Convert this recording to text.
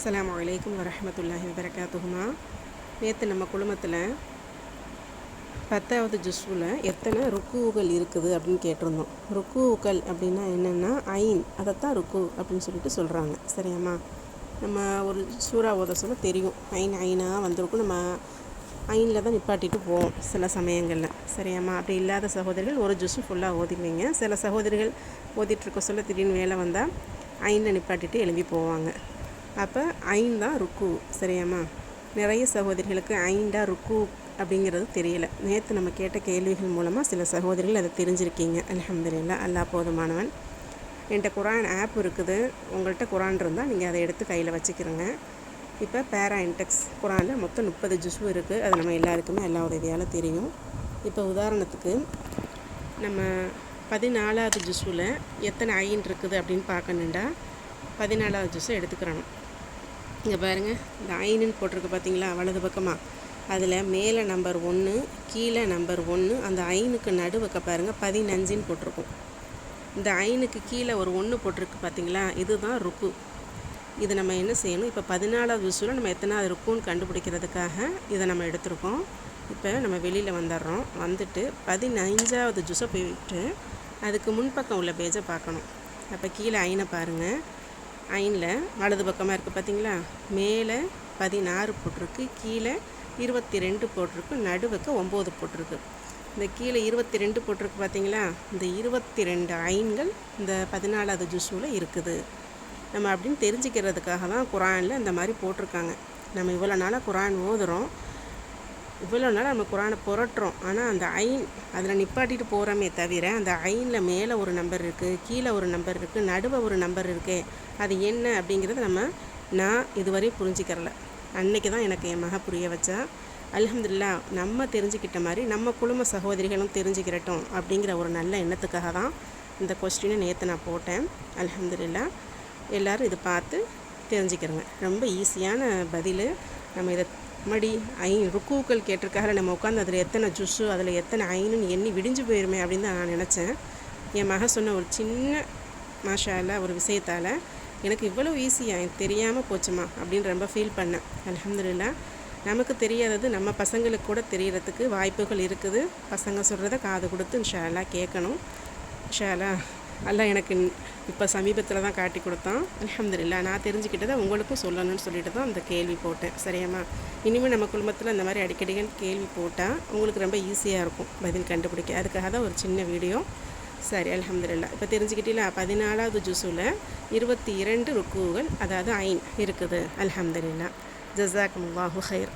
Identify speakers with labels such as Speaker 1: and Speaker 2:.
Speaker 1: அஸ்லாம் வலைக்கம் வரமத்துல்லாஹி வபரகாத்துஹுமா. நேற்று நம்ம குழுமத்தில் பத்தாவது ஜுஸ்ஸுல எத்தனை ருக்குவுகள் இருக்குது அப்படின்னு கேட்டிருந்தோம். ருக்குவுகள் அப்படின்னா என்னென்னா ஐன் அதைத்தான் ருக்கு அப்படின்னு சொல்லிட்டு சொல்கிறாங்க சரியாம்மா? நம்ம ஒரு சூறா ஓத சொல்ல தெரியும். ஐன் ஐனாக வந்திருக்கும். நம்ம ஐனில் தான் நிப்பாட்டிட்டு போவோம் சில சமயங்களில். சரியாம்மா? அப்படி இல்லாத சகோதரிகள் ஒரு ஜுஸ்ஸு ஃபுல்லாக ஓதிடுவீங்க சில சகோதரிகள் ஓதிட்டுருக்க சொல்ல திடீர்னு வேலை வந்தால் ஐனில் நிப்பாட்டிட்டு எழும்பி போவாங்க. அப்போ ஐன்தான் ருக்கு சரியாம்மா? நிறைய சகோதரிகளுக்கு ஐண்டா ருக்கு அப்படிங்கிறது தெரியல. நேற்று நம்ம கேட்ட கேள்விகள் மூலமாக சில சகோதரிகள் அதை தெரிஞ்சிருக்கீங்க. அலமதுல்லா அல்லா போதுமானவன். என்கிட்ட குரான் ஆப் இருக்குது. உங்கள்கிட்ட குரான் இருந்தால் நீங்கள் அதை எடுத்து கையில் வச்சுக்கிறோங்க. இப்போ பேரா இன்டெக்ஸ் குரானில் மொத்தம் முப்பது ஜுஸு இருக்குது அது நம்ம எல்லாருக்குமே எல்லா உதவியால் தெரியும். இப்போ உதாரணத்துக்கு நம்ம பதினாலாவது ஜுஸில் எத்தனை ஐன் இருக்குது அப்படின்னு பார்க்கணுண்டா பதினாலாவது ஜூஸை எடுத்துக்கிறணும். இங்கே பாருங்கள் இந்த ஐனுன்னு போட்டிருக்கு பார்த்தீங்களா வலது பக்கமாக அதில் மேலே நம்பர் ஒன்று கீழே நம்பர் ஒன்று அந்த ஐனுக்கு நடுவுக்க பாருங்கள் பதினஞ்சுன்னு போட்டிருக்கும். இந்த ஐனுக்கு கீழே ஒரு ஒன்று போட்டிருக்கு பார்த்தீங்களா இதுதான் ருக்கு. இது நம்ம என்ன செய்யணும் இப்போ பதினாலாவது விசுவில் நம்ம எத்தனாவது ருக்குன்னு கண்டுபிடிக்கிறதுக்காக இதை நம்ம எடுத்திருக்கோம். இப்போ நம்ம வெளியில் வந்துடுறோம். வந்துட்டு பதினஞ்சாவது ஜூஸை போயிட்டு அதுக்கு முன்பக்கம் உள்ள பேஜை பார்க்கணும். அப்போ கீழே ஐனை பாருங்கள் ஐனில் வலது பக்கமாக இருக்குது பார்த்தீங்களா மேலே பதினாறு போட்டிருக்கு கீழே இருபத்தி ரெண்டு போட்டிருக்கு நடுவுக்கு ஒம்பது போட்டிருக்கு. இந்த கீழே இருபத்தி ரெண்டு போட்டிருக்கு பார்த்தீங்களா இந்த இருபத்தி ரெண்டு ஐன்கள் இந்த பதினாலாவது ஜுஸுவில் இருக்குது. நம்ம அப்படின்னு தெரிஞ்சுக்கிறதுக்காக தான் குரானில் இந்த மாதிரி போட்டிருக்காங்க. நம்ம இவ்வளோ நாளாக குரான் ஓதுறோம். இவ்வளோ நாள் நம்ம குரானை புரட்டுறோம். ஆனால் அந்த ஐன் அதில் நிப்பாட்டிட்டு போகிறோமே தவிர அந்த ஐனில் மேலே ஒரு நம்பர் இருக்குது கீழே ஒரு நம்பர் இருக்குது நடுவே ஒரு நம்பர் இருக்கே அது என்ன அப்படிங்கிறத நம்ம நான் இதுவரை புரிஞ்சிக்கிறல. அன்னைக்கு தான் எனக்கு என் மக புரிய வச்சா அலமதுல்லா நம்ம தெரிஞ்சுக்கிட்ட மாதிரி நம்ம குடும்ப சகோதரிகளும் தெரிஞ்சுக்கிறட்டும் அப்படிங்கிற ஒரு நல்ல எண்ணத்துக்காக தான் இந்த கொஸ்டினை நேற்று நான் போட்டேன். அலமதுல்லா எல்லோரும் இதை பார்த்து தெரிஞ்சுக்கிறோங்க. ரொம்ப ஈஸியான பதில். நம்ம இதை மடி ஐ ருக்கூக்கள் கேட்டிருக்காரு. நம்ம உட்காந்து அதில் எத்தனை ஜுஸ்ஸு அதில் எத்தனை ஐனுன்னு எண்ணி விடிஞ்சு போயிருமே அப்படின்னு தான் நான் நினச்சேன். என் மக சொன்ன ஒரு சின்ன மாஷால ஒரு விஷயத்தால் எனக்கு இவ்வளோ ஈஸியாக எனக்கு தெரியாமல் போச்சுமா அப்படின்னு ரொம்ப ஃபீல் பண்ணேன். அலமதுல்லா நமக்கு தெரியாதது நம்ம பசங்களுக்கு கூட தெரியறதுக்கு வாய்ப்புகள் இருக்குது. பசங்க சொல்கிறத காது கொடுத்து ஷாலா கேட்கணும். ஷாலா எல்லாம் எனக்கு இப்போ சமீபத்தில் தான் காட்டி கொடுத்தான். அலமதுல்லா நான் தெரிஞ்சுக்கிட்டதை உங்களுக்கும் சொல்லணும்னு சொல்லிட்டு தான் அந்த கேள்வி போட்டேன். சரியாம்மா? இனிமேல் நம்ம குடும்பத்தில் இந்த மாதிரி அடிக்கடிகள் கேள்வி போட்டால் உங்களுக்கு ரொம்ப ஈஸியாக இருக்கும் பதில் கண்டுபிடிக்க. அதுக்காக தான் ஒரு சின்ன வீடியோ. சரி அலமதுல்லா இப்போ தெரிஞ்சுக்கிட்டீங்களா? பதினாலாவது ஜூஸில் இருபத்தி இரண்டு ருக்குகள் அதாவது ஐன் இருக்குது. அலமதுல்லா ஜசாக் முல்லாஹு ஹைர்